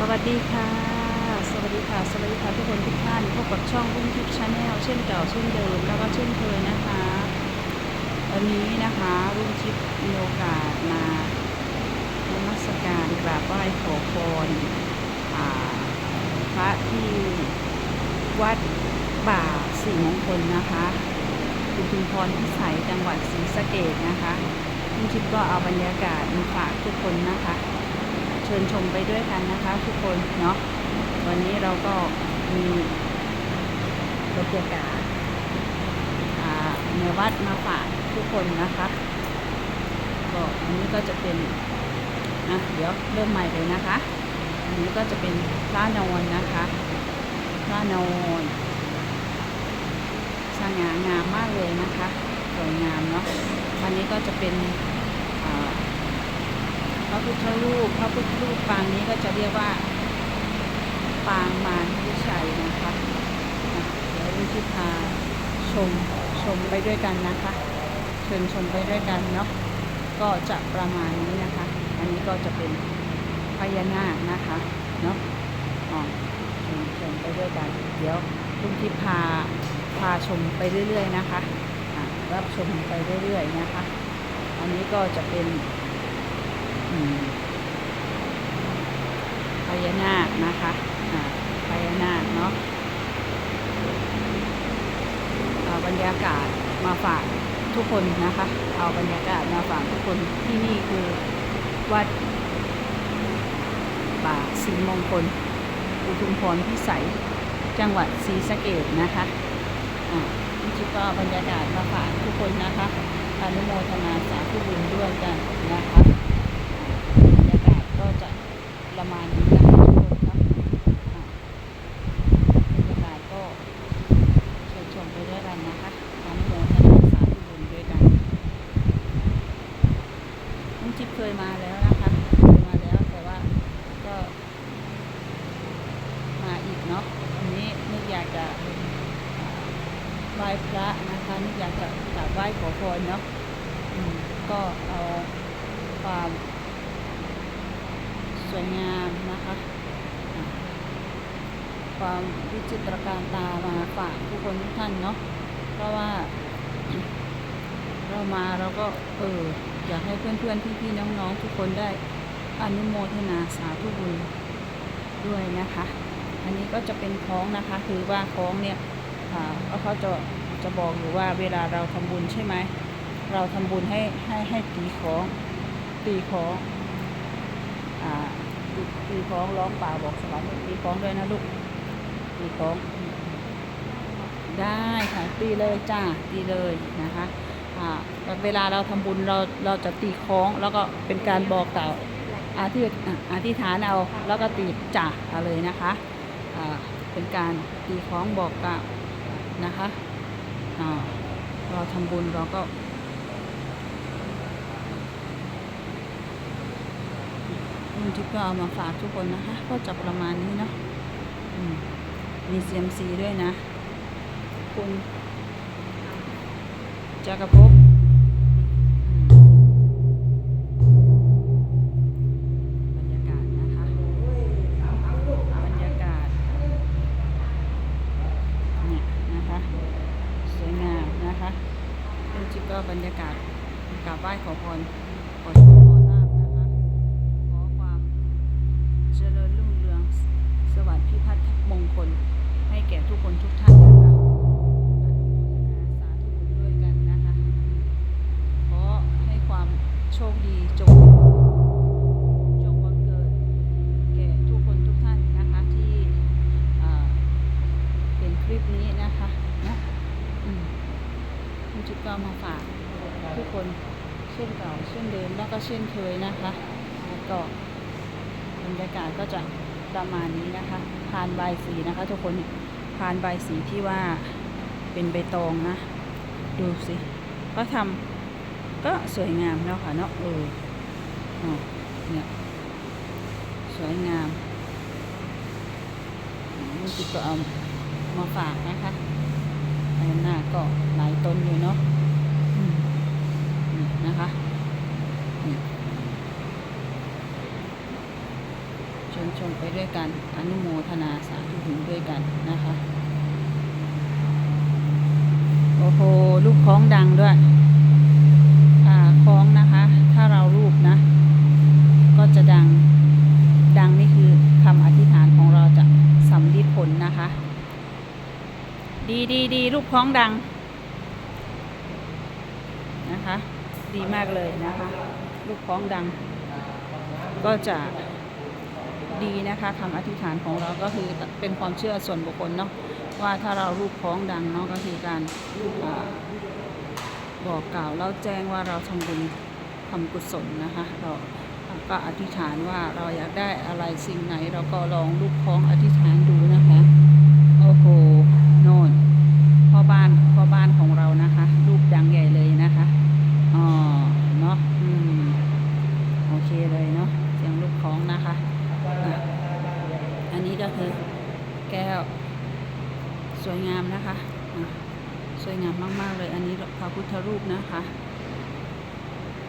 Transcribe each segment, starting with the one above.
สวัสดีค่ะ สวัสดีค่ะ สวัสดีค่ะทุกคนทุกท่านพบกับช่องรุ่งทิพย์ชาแนลเช่นเก่าเช่นเดิมแล้วก็เช่นเคยนะคะวันนี้นะคะรุ่งทิพย์มีโอกาสมานมัสการกราบไหว้ขอพรพระที่วัดป่าสีมงคลนะคะคุณชุมพรพิสัยจังหวัดศรีสะเกดนะคะรุ่งทิพย์ก็เอาบรรยากาศมาฝากทุกคนนะคะ เชิญชมไปด้วยกันนะคะ ทุกคนเนาะวันนี้เราก็มีบรรยากาศอ่าในวัดมาฝากทุกคนนะคะก็อันนี้ก็จะเป็นนะเดี๋ยวเริ่มใหม่เลยนะคะ อันนี้ก็จะเป็นพระนอนนะคะพระนอนสง่างามมากเลยนะคะสวยงามเนาะวันนี้ก็จะเป็น พระพุทธรูปพระพุทธรูปปางนี้ก็จะเรียกว่า ปางมารวิชัยนะคะเดี๋ยวรุ่ที่พาชมชมไปด้วยกันนะคะเชิญชมไปด้วยกันเนาะก็จะประมาณนี้นะคะ อันนี้ก็จะเป็นพญานาคนะคะเนาะอ๋อชมชมไปด้วยกัน เดี๋ยวรุ่ที่พาพาชมไปเรื่อย ๆ นะคะรับชมไปเรื่อย ๆ นะคะ อันนี้ก็จะเป็น พญานาคนะคะอ่าพญานาคเนาะเอาบรรยากาศมาฝากทุกคนนะคะ เอาบรรยากาศมาฝากทุกคนที่นี่คือวัดป่าศรีมงคล อุทุมพรพิสัย จังหวัดศรีสะเกดนะคะอ่าที่ก็บรรยากาศมาฝากทุกคนนะคะอนุโมทนาสาธุบุญด้วยกันนะคะ บรรยากาศก็จะ ประมาณนี้นะคะทุกคนครับอาบรรยากาศก็เชิญชมไปด้วยกันนะคะอนุโมทนาสาธุบุญด้วยกันน้องจิ๊บเคยมาแล้วนะคะเคยมาแล้วแต่ว่าก็ มาอีกเนาะวันนี้นึกอยากจะไหว้พระนะคะนึกอยากจะกราบไหว้ขอพรเนาะก็เอาความ วยงามนะคะ ความวิจิตรการตามาฝากทุกคนทุกท่านเนาะเพราะว่าเรามาเราก็เอออยากให้เพื่อนๆพี่ๆน้องๆทุกคนได้อนุโมทนาสาธุบุญด้วยนะคะ อันนี้ก็จะเป็นคล้องนะคะ คือว่าคล้องเนี่ยก็เขาจะจะบอกอยู่ว่าเวลาเราทำบุญใช่ไหม เราทำบุญให้ให้ให้ตีคล้องตีคล้องอ่า ตีคล้องร้องป่าบอกสวรรค์ตีคล้องด้วยนะลูกตีคล้อง ได้ค่ะตีเลยจ้าตีเลยนะคะอ่าเวลาเราทำบุญเราเราจะตีคล้องแล้วก็เป็นการบอกกล่าวอาธิอะอธิษฐานเอาแล้วก็ตีจ่าเอาเลยนะคะอ่าเป็นการตีคล้องบอกกล่าวนะคะอ่าเราทำบุญเราก็ รุ่นที่ก็เอามาฝากทุกคนนะคะ ก็จะประมาณนี้เนาะมมีเซียมซีด้วยนะ คุณจักรภพ จุดก็มาฝากทุกคนเช่นเก่าเช่นเดิมแล้วก็เช่นเคยนะคะก็บรรยากาศก็จะประมาณนี้นะคะผ่านใบสีนะคะ ทุกคนผ่านใบสีที่ว่าเป็นใบตองนะ ดูสิก็ทำก็สวยงามเนาะค่ะเนาะเออเนี่ยสวยงามจุดก็เอามาฝากนะคะ หน้าก็หลายต้นอยู่เนาะนะคะชมชมไปด้วยกัน อนุโมทนาสาธุถึงด้วยกันนะคะ โอ้โหลูกคล้องดังด้วย อ่าคล้องนะคะ ถ้าเรารูปนะ ก็จะดัง ดังนี่คือคำอธิษฐานของเราจะสำลิดผลนะคะ ดีดีดี ลูกคล้องดังนะคะ ดีมากเลยนะคะ ลูกคล้องดัง ก็จะดีนะคะคำอธิษฐานของเราก็คือเป็นความเชื่อส่วนบุคคลเนาะว่าถ้าเรารูปคล้องดังเนาะก็คือการอบอกกล่าวแล้วแจ้งว่าเราทำบุญทำกุศลนะคะเราก็อธิษฐานว่าเราอยากได้อะไรสิ่งไหน เราก็ลองรูปคล้องอธิษฐานดูนะคะโอ้โหโน่นพ่อบ้านพ่อบ้านของเรานะคะ รูปดังใหญ่เลยนะคะอ๋อเนาะอืม โอเคเลยเนาะเสียงลูกคล้องนะคะอะอันนี้ ก็คือแก้ว สวยงามนะคะ สวยงามมาก ๆ เลย อันนี้พระพุทธรูปนะคะ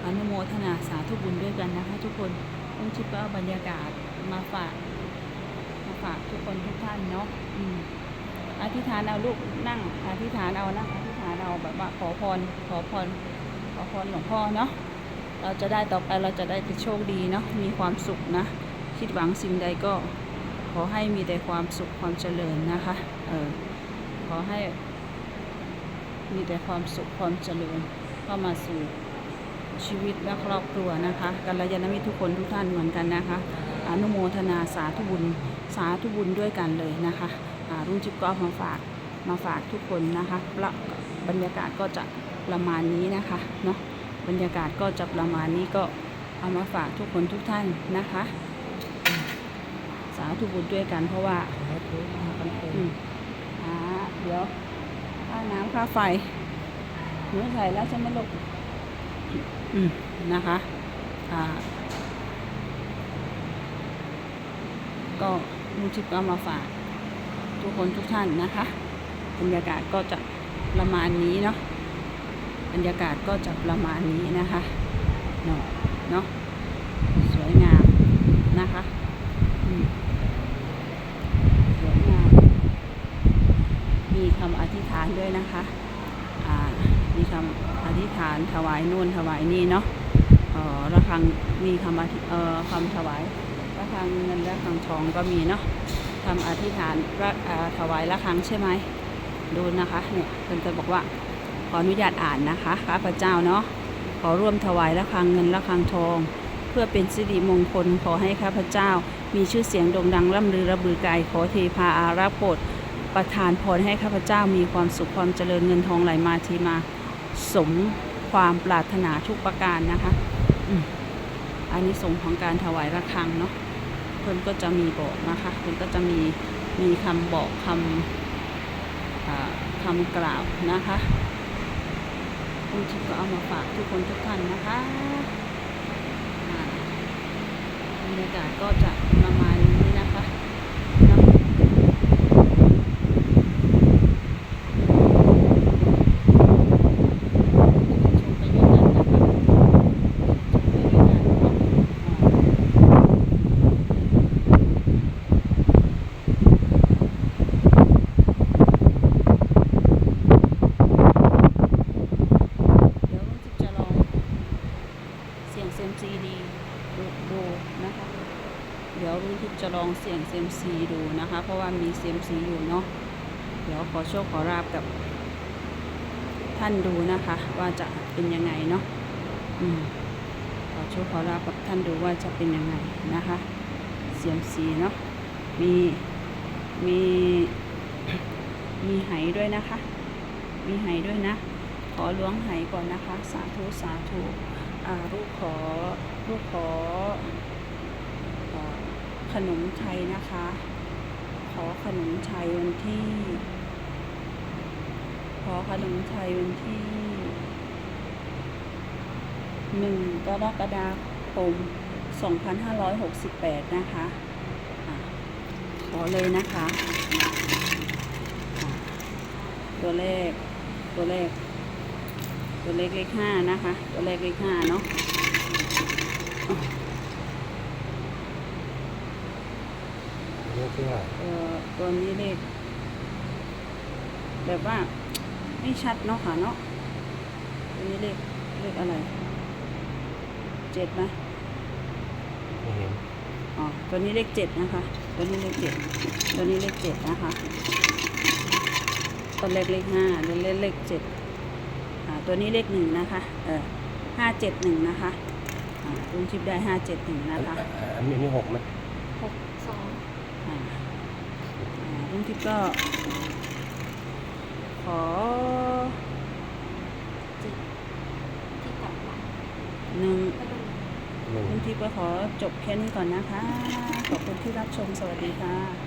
อนุโมทนาสาธุบุญด้วยกันนะคะ ทุกคนต้องชิปเอาบรรยากาศมาฝากมาฝากทุกคนทุกท่านเนาะออธิษฐานเอาลูกนั่ง อธิษฐานเอานั่งอธิษฐานเอาแบบว่าขอพรขอพรขอพรหลวงพ่อเนาะเราจะได้ต่อไปเราจะได้แต่โชคดีเนาะมีความสุขนะ คิดหวังสิ่งใดก็ อให้มีแต่ความสุขความเจริญนะคะ เออ ขอให้ มีแต่ความสุขความเจริญเข้ามาสู่ชีวิตและครอบครัวนะคะกัลยาณมิตรทุกคนทุกท่านเหมือนกันนะคะ อนุโมทนาสาธุบุญสาธุบุญด้วยกันเลยนะคะรุ่นจิบก็มาฝากมาฝากทุกคนนะคะและบรรยากาศก็จะประมาณนี้นะคะเนาะบรรยากาศก็จะประมาณนี้ก็เอามาฝากทุกคนทุกท่านนะคะ สาธุบุญด้วยกันเพราะว่าอืมอ่าเดี๋ยวค่าน้ำค่าไฟหนูใส่แล้วใช่ไหมลูกอืมนะคะอ่าก็ลุงชิปก็เอามาฝากทุกคนทุกท่านนะคะ บรรยากาศก็จะประมาณนี้เนาะบรรยากาศก็จะประมาณนี้นะคะเนาะเนาะสวยงามนะคะ อืมสวยงาม มีคำอธิษฐานด้วยนะคะมีคำอธิษฐานถวายนู่นถวายนี่เนาะเออระฆังมีคำอธิเออคำถวายระฆังเงินระฆังทองก็มีเนาะคำอธิษฐานระถวายระฆังใช่ไหมดูนะคะเนี่ยเพิ่นจะบอกว่าขออนุญาตอ่านนะคะข้าพเจ้าเนาะขอร่วมถวายละครังเงินละครังทอง เพื่อเป็นสิริมงคลขอให้ข้าพเจ้า มีชื่อเสียงโด่งดังร่ำลือระบือไกลขอเทพาอารักษ์โปรด ประทานพรให้ข้าพเจ้ามีความสุขความเจริญเงินทองไหลมาทีมา สมความปรารถนาทุกประการนะคะอันนี้สงของการถวายระฆังเนาะเพิ่นก็จะมีบอกนะคะเพิ่นก็จะมีมีคำบอกคำคำกล่าวนะคะคุณทิพย์ก็เอามาฝากทุกคนทุกท่านนะคะอ่าบรรยากาศก็จะประมาณนี้นะคะน้ำชมไปด้วยกันนะคะชมไปด้วยกันเนาะอ่าเดี๋ยวลุงทิพย์จะลองเสี่ยงเซยมซีดีดูดูนะคะ เดี๋ยวลุงทิพย์จะลองเสี่ยงเซยมซีดูนะคะ เพราะว่ามีเซยมซีอยู่เนาะ เดี๋ยวขอ โชคขอราบกับท่านดูนะคะ ว่าจะเป็นยังไงเนาะอืมขอโชคขอราบกับท่านดูว่าจะเป็นยังไงนะคะเซียมซีเนาะมีมีมีไหด้วยนะคะ มีไหด้วยนะ ขอล้วงไหก่อนนะคะ สาธุสาธุอ่าลูกขอลูกขอขนมไทยนะคะ ขอขนมไทยวันที่ ขอขนมไทยวันที่หนึ่งกรกฎาคม 2568 นะคะอะขอเลยนะคะอะตัวเลข ตัวเลข ตัวเลขเลขห้านะคะ ตัวเลขเลขห้าเนาะเลขที่เท่าไหร่เอ่อตัวนี้เลขแบบว่า ไม่ชัดเนาะค่ะเนาะตัวนี้เลขเลขอะไรเจ็ดไหมไม่เห็นอ๋อตัวนี้เลขเจ็ดนะคะ ตัวนี้เลขเจ็ดตัวนี้เลขเจ็ดนะคะตัวเลขเลขห้าตัวเลขเลขเจ็ดอ่าตัวนี้เลขหนึ่งนะคะเออห้าเจ็ดหนึ่งนะคะอ่าลุงชิปได้ห้าเจ็ดหนึ่งอันะนคะอันนี้มีหกไหมหกสองอ่าอ่าลุงทิพย์ก็ข อเจ็ดที่กลับมาหนึ่งก็ดูหนึ่งลุงทิพย์ก็ขอจบแค่นี้ก่อนนะคะ ขอบคุณที่รับชม สวัสดีค่ะ